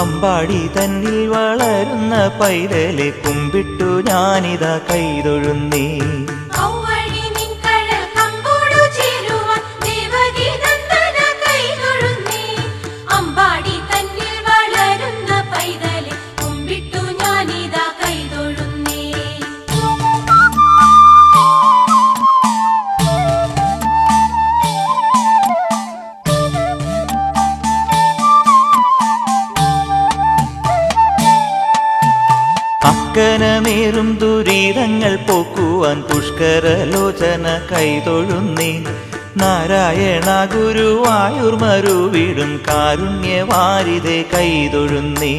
അമ്പാടി തന്നിൽ വളരുന്ന പൈതലെ കുമ്പിട്ടു ഞാനിതാ കൈതൊഴുന്നേ. അക്കനമേറും ദുരിതങ്ങൾ പോക്കുവാൻ പുഷ്കരലോചന കൈതൊഴുന്നേ. നാരായണ ഗുരുവായൂർ മരുവിടും കാരുണ്യവാരിതെ കൈതൊഴുന്നേ.